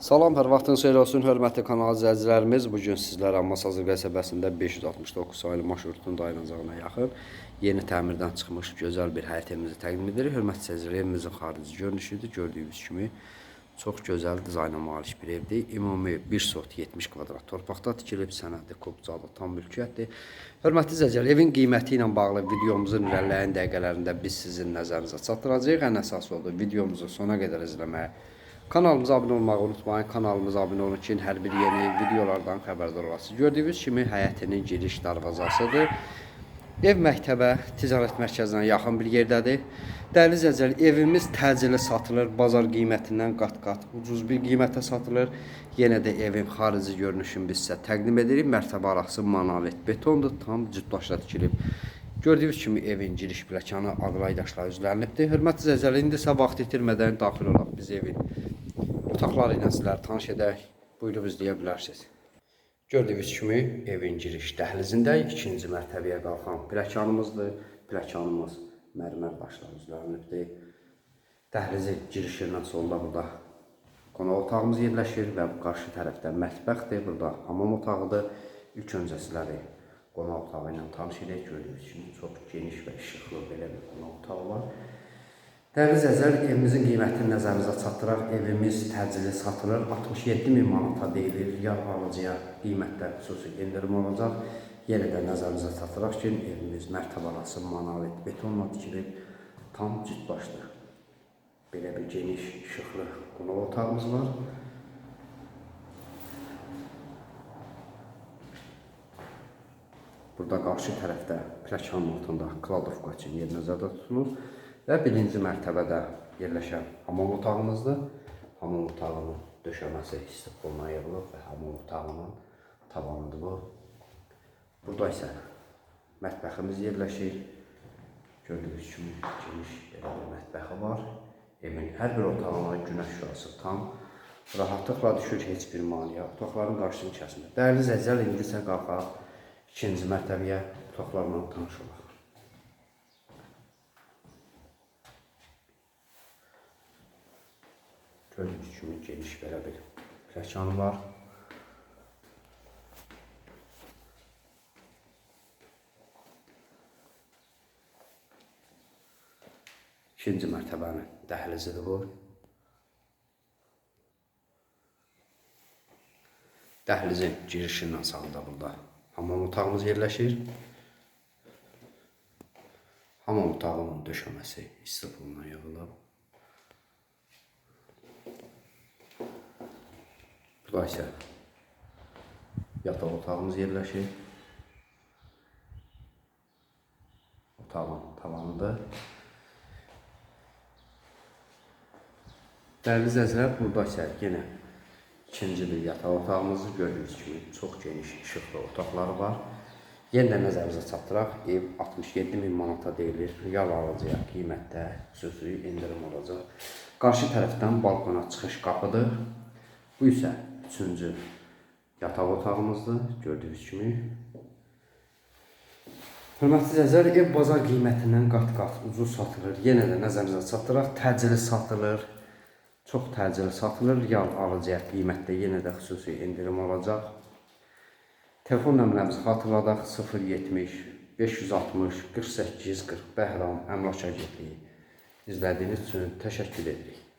Salam, hər vaxtınız xeyir olsun, hörmətli kanal izləyicilərimiz. Bu gün sizlərə Masazır qəsəbəsində 569 saylı marşrutun dayanacağına yaxın yeni təmirdən çıxmış gözəl bir həyət evimizi təqdim edirik. Hörmətli izləyicilər, evimizin xarici görünüşüdür. Gördüyünüz kimi çox gözəl dizayna malik bir evdir. Ümumi 1 sot 70 kvadrat torpaqda tikilib, sənədli kopcalı tam mülkiyyətdir. Hörmətli izləyicilər, evin qiyməti ilə bağlı videomuzun irəliləyən dəqiqələrində biz sizin nəzərinizə çatdıracağıq. Ən əsas odur videomuzu sona qədər izləməyi Kanalımıza abunə olmağı unutmayın. Kanalımıza abunə olun ki, hər bir yeni videolardan xəbərdar olasınız. Gördüyünüz kimi həyətinin giriş darvazasıdır. Ev məktəbə, ticarət mərkəzinə yaxın bir yerdədir. Dəyərli izləyicilər, evimiz təcili satılır, bazar qiymətindən qat-qat ucuz bir qiymətə satılır. Yenə də evin xarici görünüşünü biz sizə təqdim edirik. Mərtəbə arası monolit betondur, tam cütdaşla tikilib. Gördüyünüz kimi evin giriş pləkanı ağlay daşlar üzlənibdir. Hörmətli izləyicilər, indi isə vaxt itirmədən daxil olaq biz evin otaqları ilə sizləri tanış edək. Buyurub izləyə bilərsiniz. Gördüyünüz kimi evin giriş dəhlizində ikinci mərtəbəyə qalxan pləkanımızdır. Pləkanımız mərmər daşlar üzlənibdir. Dəhlizin girişindən solda burada qonaq otağımız yerləşir və qarşı tərəfdə mətbəxdir. Burada hamam otağıdır. İlk öncə sizləri qonaq otağı ilə tanış edək. Gördüyünüz kimi çox geniş və işıqlı belə bir qonaq otağı var. Dəyərli izləyicilər, evimizin qiymətini nəzərinizə çatdıraq. Evimiz təcili satılır. 67 min manata deyilir. Yar alıcıya qiymətdə xüsusi endirim olacaq. Yenə də nəzərinizə çatdıraq ki, evimiz mərtəbə arası monolit betonla tikilib, tam cüt başlı. Belə bir geniş, işıqlı qonaq otağımız var. Burada qarşı tərəfdə pləkanın altında kladovka üçün yer nəzərdə tutulur və birinci mərtəbədə yerləşən hamam otağımızdır. Hamam otağının döşəməsi isti koluna yığılıb və hamam otağının tavanıdır bu. Burada isə mətbəximiz yerləşir. Gördüyünüz kimi geniş belə bir mətbəxi var. Evin hər bir otağına günəş şüası tam rahatlıqla düşür, heç bir maneə otaqların qarşısını kəsmir. Dəyərli izləyicilər, indi isə qalxaq ikinci mərtəbəyə otaqlarla tanış olaq. Gördüyünüz kimi geniş belə bir pləkanı var. İkinci mərtəbənin dəhlizidir bu. Dəhlizin girişindən sağda burada hamam otağımız yerləşir. Hamam otağının döşəməsi istiqlına yığılıb. Burada isə yataq otağımız yerləşir. Otağın tavanıdır. Dəyərli izləyicilər, burada isə yenə ikinci bir yataq otağımızı gördüyünüz kimi çox geniş işıqlı otaqları var. Yenə də nəzərinizə çatdıraq, ev 67 min manata deyilir. Real alıcıya qiymətdə xüsusi endirim olacaq. Qarşı tərəfdən balkona çıxış qapıdır. Bu isə üçüncü yataq otağımızdır, gördüyünüz kimi. Hörmətli izləyicilər, ev bazar qiymətindən qat-qat ucuz satılır. Yenə də nəzərinizə çatdıraq, təcili satılır. Çox təcili satılır. Real alıcıya qiymətdə yenə də xüsusi endirim olacaq. Telefon nömrəmizi xatırladaq 070 560 48 40 Bəhram Əmlak Agentliyi. İzlədiyiniz üçün təşəkkür edirik.